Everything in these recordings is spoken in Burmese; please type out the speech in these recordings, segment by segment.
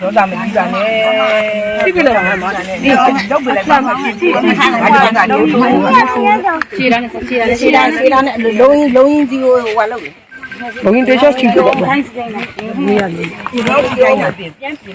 Đó là mình đi ra nè. Đi cái lồng này mà. Đi dốc về lại ba mà đi. Đi cái này đi. Chị đang chị đang chị đang chị đang lôi lôi đi qua lâu. Bỗng nhiên chị được. Đi ăn đi. Đi đi.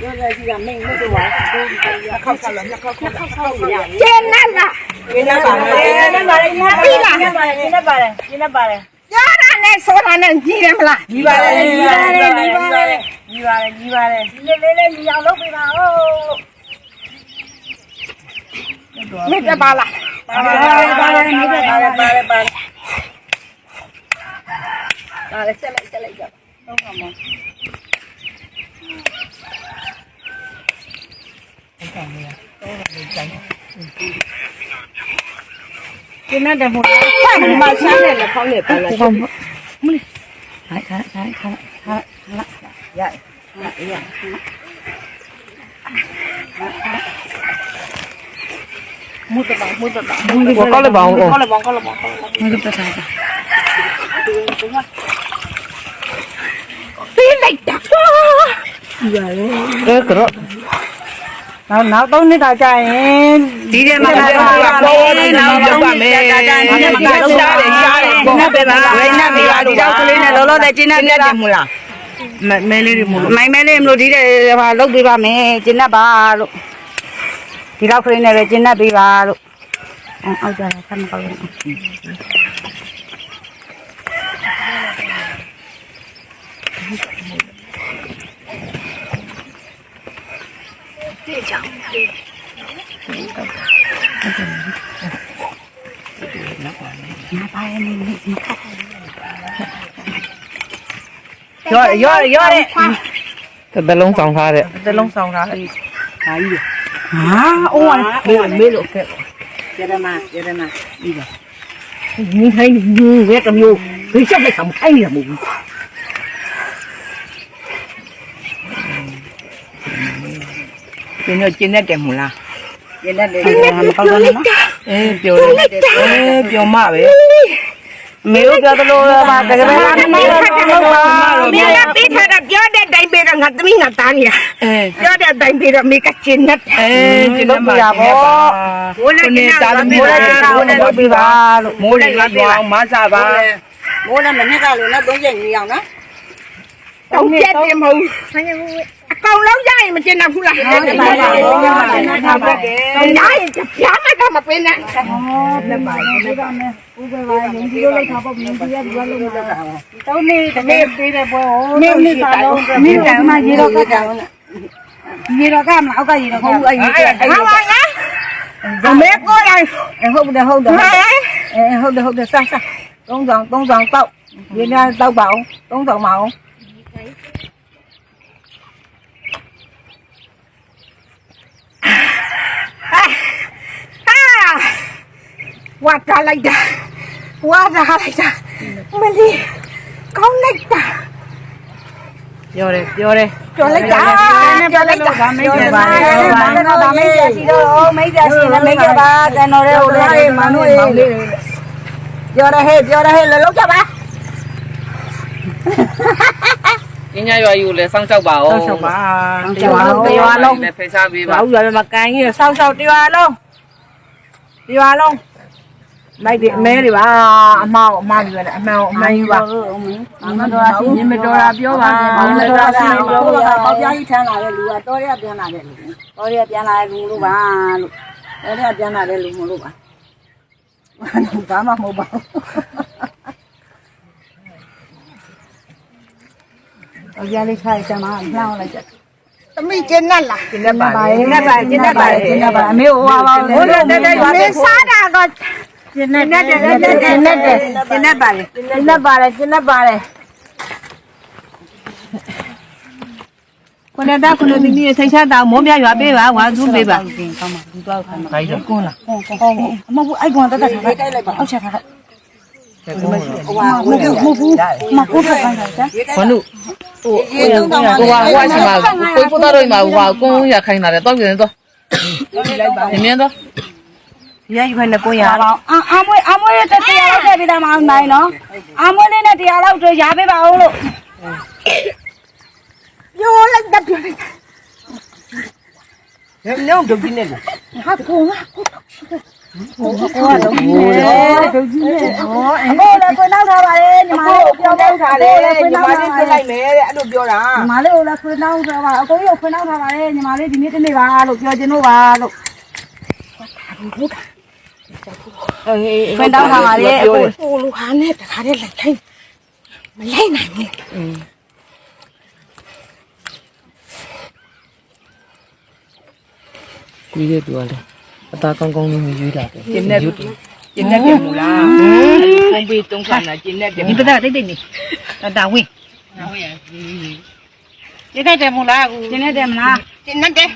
တာပြောတာပေါ့ပြောတာပေါ့အဲအဲနမတော်ဟိုနမတော်မိမမိမမိမဟိုချီကျွားနေတာကြပါအောင်မဆရာဒီမှာလေးဟိုလုံးလက်ချီချီလေးမဟုတ်ဘူးဟိုးဆိုင်ရတော့တူလို့တူလို့ရပြောလိုက်ကြည့်ကမင်းမတို့ပါတူတူခောက်ဆ က်လို့နှစ်ခောက်ခောက်ခောက်ရကျင်းနတ်လားဒီနေ့ပါမယ်ဒီနေ့ပါလေညာပြီလားဒီနေ့ပါလေဒီနေ့ပါလေဒီနေ့ပါလေပြောတာနဲ့ဆိုတာနဲ့ကြီးတ န်းတယ်လည်းဖောင်းနေပါလားခိုင်းခိုင်းခိုင်းခိုင်းခိုင်းရရမူတပါမူတပါဘူးဘောကောက်လည်းပါအောင်ကောလည်းဘောကောလည်းဘောမင်းတို့တက်တာပေးလိုက်တာအဲကတော့နောက်နောက်သုံးနှစ်တာကြာရင်ဒီထဲမှာတော့ပေါ်နေတော့တော့ပါမယ်ဒီထဲမှာတော့ရှားတယ်ရှားတယ်နတ်ပဲပါဝိနတ်ပဲပါဒီတော့ကလေးနဲ့လောလောတဲ့ကျင်းနဲ့တက်မလားမဲမဲလေးတွေမလို့မိုင်မဲလေးမလို့ဒီတဲ့ဟာလုတ်ပေးပါမယ်ကျင်းတတ်ပါလို့ဒီတော့ခရင်းနဲ့လည်းကျင်းတတ်ပေးပါလို့အောက်ကြတာဆက်မကောက်ဘူး ရောရောရောတဲ့တလုံးဆောင်ထားတဲ့တလုံးဆောင်တာလေဟာကြီးဟာအိုးရမေးမေးလို့ခဲ့ကျရမကျရမပြီးပါညီထိုင်းညီရဲ့တမျိုးဒီချက်ပဲဆောင်ထိုင်းနေတာမဟုတ်ဘူး ကျင်းတော့ကျင်းတတ်တယ်မလားကျင်းတတ်တယ်ဟာမကောက်တော့နော်အေးပြောတယ်အေးပြောမပဲမေတို့ပြောသလိုပါတကယ်ပဲလားမင်းကပြောပါမင်းကပေးထားတာပြောတဲ့တိုင်ပေးတော့ငါသမီးငါသားနေရအေးပြောတဲ့တိုင်ပေးတော့မိကကျင်းတတ်အေးကျင်းတတ်ပါပေါ့ဘိုးလည်းကျင်းတတ်ဘိုးလည်းကျင်းတတ်ဘိုးလည်းလုပ်ပေးပါလို့မိုးလည်းရွာအောင်မစားပါဘိုးလည်းမနေ့ကလို့နော်30ညီအောင်နော်တော့ပြတ်တယ်မဟုတ်အ ကောင်လုံးရရင်မကျင်းတတ်ဘူးလားဟုတ်တယ်ပါပါဘုရားကျင်းတတ်တာပဲရရင်ပြားမတော့မပင်းနဲ့တောင်းနေတကယ်ပေးတဲ့ပွဲဟိုနေနေပါတော့နေကမှရေတော့ကတောင်းရေတော့ကမအောက်ကရေတော့ဟုတ်အဲ့ဒီဟာပါလားအမေကိုလိုက်ဟုတ်တယ်ဟုတ်တယ်အဲဟုတ်တယ်ဟုတ်တယ်စားစားသုံးဆောင်သုံးဆောင်တောက်ရေများတောက်ပါအောင်သုံးဆောင်ပါအောင်ဟာ ဝါတာလိုက်တာဝါတာလိုက်တာမလီကောင်းလိုက်တာပြောတယ်ပြောတယ်ပြောလိုက်တာပြောလိုက်တာမိတ်ဆက်ပါဘာလဲတော့မိတ်ဆက်စီတော့မိတ်ဆက်စီလည်းမိတ်ဆက်ပါကျွန်တော်တို့လည်းမနွေးပြောရဟဲ့ပြောရဟဲ့လောလောကြပါညညရွာယူလဲစောင့်ရှောက်ပါဦးဆောက်ပါတရားလုံးတရားလုံးလည်းဖိတ်စားပေးပါဘာဥရမကန်ကြီးဆောက်ဆောက်တရားလုံးတရားလုံး လိုက်ဒီအမဲတွေပါအမောက်အမတွေလည်းအမှန်အမှန်ယူပါမတော်တာညမတော်တာပြောပါမတော်တာပြောပါပေါပြားကြီးထမ်းလာတဲ့လူကတော်ရပြန်လာတဲ့လူတော်ရပြန်လာတဲ့လူလို့ပါလို့တော်ရပြန်လာတဲ့လူမလို့ပါဘာမှမဟုတ်ပါဘူးတော်ရလေးခိုင်းတယ်မှာနှောင်းလိုက်ကြသမီးကျင်းနဲ့လားကျင်းတတ်ပါလေကျင်းနဲ့ပါကျင်းနဲ့ပါကျင်းနဲ့ပါအမေဟိုပါဘိုးလည်းတက်တက်ရွာမင်းစားတာက ကျင်းနဲ့ကျင်းနဲ့ကျင်းနဲ့ကျင်းနဲ့ပါလေကျင်းနဲ့ပါလေကျင်းနဲ့ပါလေခုနတာခုနသမီးစိတ်ချတာမောမြရွာပေးပါဝါသူပေးပါတင်ကောင်းပါဒီတော့ခိုင်းပါခိုင်းတော့ကွန်းလားကွန်းကွန်းအမဟုတ်ဘူးအဲ့ကွန်းတက်တက်ထားလိုက်ပါအောက်ချက်ထားလိုက်ကဲကုန်းလို့ဟိုမဟုတ်ဘူးမကိုဖက်ခိုင်းတာကြာဘာလို့ဟိုဟိုဟိုဟိုဟိုအချိန်မှာကိုပို့တော့တော့မှာဟိုကုန်းရခိုင်းတာလေတော့ပြန်တော့မြင်မြင်တော့ ရရွယ်နဲ့ကိုရရအောင်အာအမွေအမွေတက်တရားလောက်ထည့်ပေးတာမအောင်နိုင်နော်အမွေလေးနဲ့တရားလောက်တော့ရပေးပါအောင်လို့ယောလိုက်တက်ပြလိုက်ညောင်းဒုတ်ကြီးနဲ့လေဟာကိုမကိုကိုကတော့ဒီလေဒုကြီးလေဟောအမို့လည်းခွေနောက်ထားပါလေညီမကိုလေးပြောင်းထားတယ်ညီမလေးပြလိုက်မယ်တဲ့အဲ့လိုပြောတာညီမလေးကိုလည်းခွေနောက်ထားပါအကိုကြီးကိုခွေနောက်ထားပါလေညီမလေးဒီနေ့တနေ့ပါလို့ပြောချင်လို့ပါလို့ ခွင့်တောင်းထားပါလေအခုဟိုလူဟာနဲ့တခါတည်းလိုက်ခိုင်းမလိုက်နိုင်ဘူးကြီးတဲ့သူကလေအသားကောင်းကောင်းလေးမျိုးရွေးတာတယ်ကျင်းနဲ့ကျင်းနဲ့ပြင်မလားပုံပြီးတုံးခါနာကျင်းနဲ့ပြင်ဒီပဒတိတ်တိတ်နေတာဝင်းဒီတဲ့တယ်မလားကူဒီနဲ့တယ်မလားကျင်းနဲ့တဲ့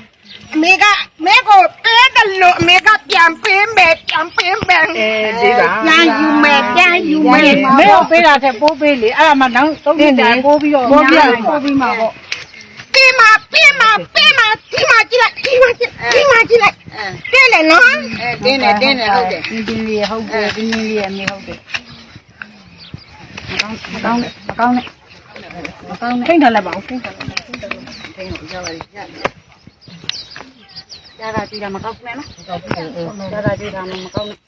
အမေကမဲကိုပေးတယ်လို့အမေကပြန်ပေးမယ်ပြန်ပေးမယ်အဲဒီကပြန်ယူမယ်ပြန်ယူမယ်မေကိုပေးတာတဲ့ပိုးပေးလေအဲ့ဒါမှနောက်သုံးနှစ်တိုင်ပိုးပြီးတော့ပိုးပြပိုးပြီးမှာပေါ့ပေးမှာပေးမှာပေးမှာဒီမှာကြည့်လိုက်ဒီမှာကြည့်ဒီမှာကြည့်လိုက်တဲ့လေနော်တင်းတယ်တင်းတယ်ဟုတ်တယ်တင်းတင်းလေးဟုတ်တယ်တင်းတင်းလေးအမေဟုတ်တယ်မကောင်းမကောင်းနဲ့မကောင်းနဲ့ထိတ်ထားလိုက်ပါဦးထိတ်ထားလိုက်ပါထိတ်ထားလိုက်ပါထိတ်အောင်ရပါ လိမ့်ရရတာကြည့်တာမကောင်းနဲ့နော်မကောင်းဘူးရတာကြည့်တာမကောင်းနဲ့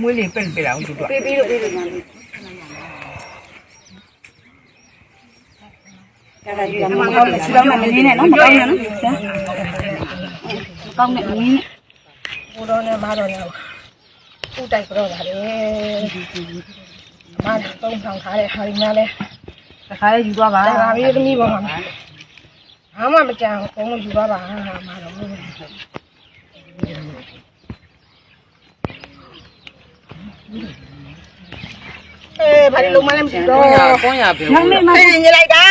မွေးလေးပြင်ပြအောင်သူတို့ပေးပြီးတော့ပေးလို့မှလို့ရတာကြည့်တာမကောင်းနဲ့စတောင်းနဲ့မင်းနဲ့နော်မကောင်းနဲ့နော်မကောင်းနဲ့မင်းနဲ့ဘိုးတော်နဲ့မတော်နဲ့ဥတိုက်ကြောတာလေမတုံးဆောင်ထားတဲ့ဟာဒီများလဲတခါလေးယူသွားပါဒါပါပြီသမီးပေါ်မှာ ဘာမှမကြံဘူးဘုံလို့ယူပါပါဟာမတော်ဘူးအေးဘာလို့မလဲမသိတော့ကုန်းရကုန်းရပြောနောက်နေ့မှသိနေလိုက်တာ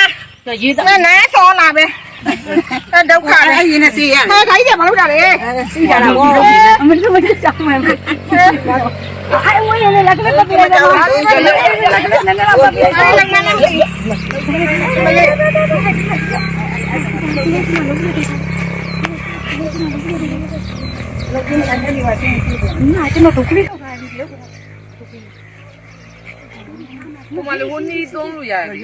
ရေးတာနဲနဲဆောလာပဲအဲဒုက္ခလေရင်းနေစီရဟဲ့ခိုင်းတယ်မလုပ်တာလေစီးကြတာဘောအမတို့မကြမ်းမယ်အဲဝင်းရလေလက်ကလေးပတ်ပြရတာလက်ကလေးနည်းနည်းပတ်ပြရတာအဲ့လည်းမနဲ့နာကျွန်တော်တို့ကလေးတော့ခိုင်းပြီလို့ဟိုမှာလေ ဟိုနီးသုံးလို့ရတယ်